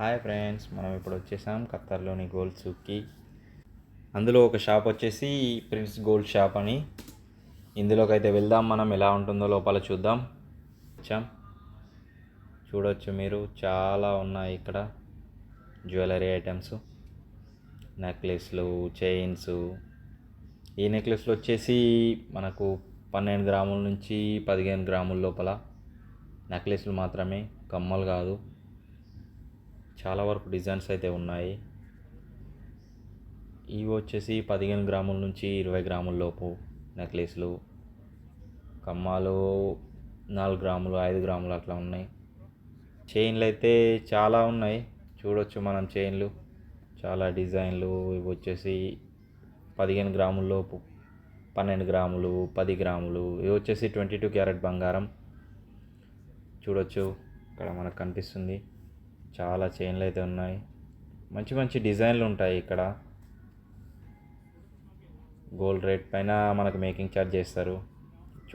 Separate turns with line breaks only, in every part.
Hi friends మనం ఇప్పుడు వచ్చేసాం ఖత్తర్లోని గోల్డ్ సూక్కి అందులో ఒక షాప్ వచ్చేసి ప్రిన్స్ గోల్డ్ షాప్ అని. ఇందులోకి అయితే వెళ్దాం మనం ఎలా ఉంటుందో లోపల చూద్దాం. వచ్చాం చూడొచ్చు మీరు చాలా ఉన్నాయి ఇక్కడ. జ్యువెలరీ ఐటమ్స్ నెక్లెస్లు చైన్స్. ఈ నెక్లెస్లు వచ్చేసి మనకు పన్నెండు గ్రాముల నుంచి పదిహేను గ్రాముల లోపల. నెక్లెస్లు మాత్రమే కమ్మలు కాదు. చాలా వరకు డిజైన్స్ అయితే ఉన్నాయి. ఇవి వచ్చేసి పదిహేను గ్రాముల నుంచి ఇరవై గ్రాముల లోపు నెక్లెస్లు కమ్మాలు నాలుగు గ్రాములు ఐదు గ్రాములు అట్లా ఉన్నాయి. చైన్లు అయితే చాలా ఉన్నాయి. చూడొచ్చు మనం చైన్లు చాలా డిజైన్లు. ఇవి వచ్చేసి పదిహేను గ్రాముల లోపు పన్నెండు గ్రాములు పది గ్రాములు. ఇవి వచ్చేసి ట్వంటీ టూ క్యారెట్ బంగారం. చూడొచ్చు. ఇక్కడ మనకు కనిపిస్తుంది. చాలా చైన్లు అయితే ఉన్నాయి. మంచి మంచి డిజైన్లు ఉంటాయి ఇక్కడ. గోల్డ్ రేట్ పైన మనకు మేకింగ్ ఛార్జ్ చేస్తారు.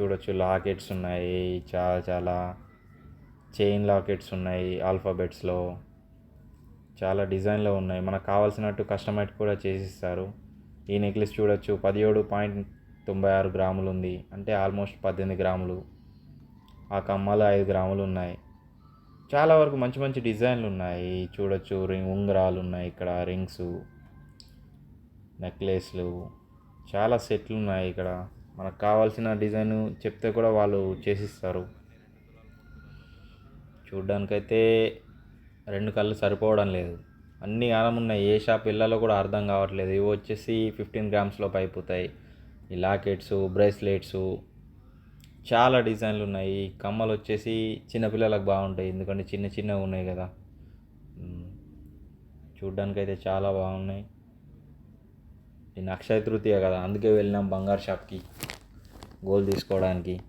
చూడొచ్చు లాకెట్స్ ఉన్నాయి చాలా చాలా చైన్ లాకెట్స్ ఉన్నాయి ఆల్ఫాబెట్స్లో చాలా డిజైన్లో ఉన్నాయి. మనకు కావాల్సినట్టు కస్టమైట్ కూడా చేసిస్తారు. ఈ నెక్లెస్ చూడొచ్చు పదిహేడు పాయింట్ తొంభై ఆరు గ్రాములు ఉంది. అంటే ఆల్మోస్ట్ పద్దెనిమిది గ్రాములు. ఆ కమ్మలు ఐదు గ్రాములు ఉన్నాయి. చాలా వరకు మంచి మంచి డిజైన్లు ఉన్నాయి. చూడొచ్చు రింగ్ ఉంగరాలు ఉన్నాయి ఇక్కడ రింగ్స్ నెక్లెస్లు చాలా సెట్లు ఉన్నాయి ఇక్కడ. మనకు కావాల్సిన డిజైన్ చెప్తే కూడా వాళ్ళు చేసిస్తారు. చూడ్డానికైతే రెండు కళ్ళు సరిపోవడం లేదు. అన్ని ఆనం ఉన్నాయి. ఏ షాప్ ఇళ్ళలో కూడా అర్థం కావట్లేదు. ఇవి వచ్చేసి ఫిఫ్టీన్ గ్రామ్స్లో అయిపోతాయి ఈ లాకెట్స్ బ్రేస్లెట్స్ చాలా డిజైన్లు ఉన్నాయి. కమ్మలు వచ్చేసి చిన్నపిల్లలకు బాగుంటాయి. ఎందుకంటే చిన్న చిన్నవి ఉన్నాయి కదా. చూడ్డానికైతే చాలా బాగున్నాయి. ఈ అక్షయ తృతీయ కదా. అందుకే వెళ్ళినాం బంగారు షాప్కి. గోల్డ్ తీసుకోవడానికి.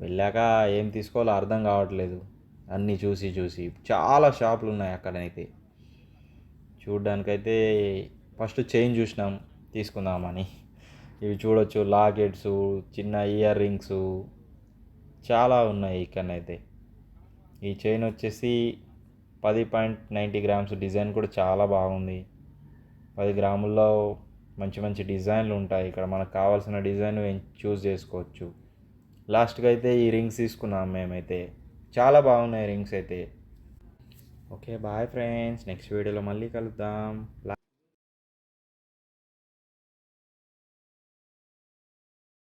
వెళ్ళాక ఏం తీసుకోవాలో అర్థం కావట్లేదు. అన్నీ చూసి చూసి. చాలా షాపులు ఉన్నాయి అక్కడైతే చూడ్డానికైతే ఫస్ట్ చైన్ చూసినాం. తీసుకుందామని. ఇవి చూడొచ్చు లాకెట్స్ చిన్న ఇయర్ రింగ్స్ చాలా ఉన్నాయి ఇక్కడనైతే. ఈ చైన్ వచ్చేసి పది పాయింట్ నైంటీ గ్రామ్స్. డిజైన్ కూడా చాలా బాగుంది. పది గ్రాముల్లో మంచి మంచి డిజైన్లు ఉంటాయి ఇక్కడ. మనకు కావాల్సిన డిజైన్ చూస్ చేసుకోవచ్చు. లాస్ట్కి అయితే ఈ రింగ్స్ తీసుకున్నాం మేమైతే. చాలా బాగున్నాయి రింగ్స్ అయితే. Okay bye friends. నెక్స్ట్ వీడియోలో మళ్ళీ కలుద్దాం.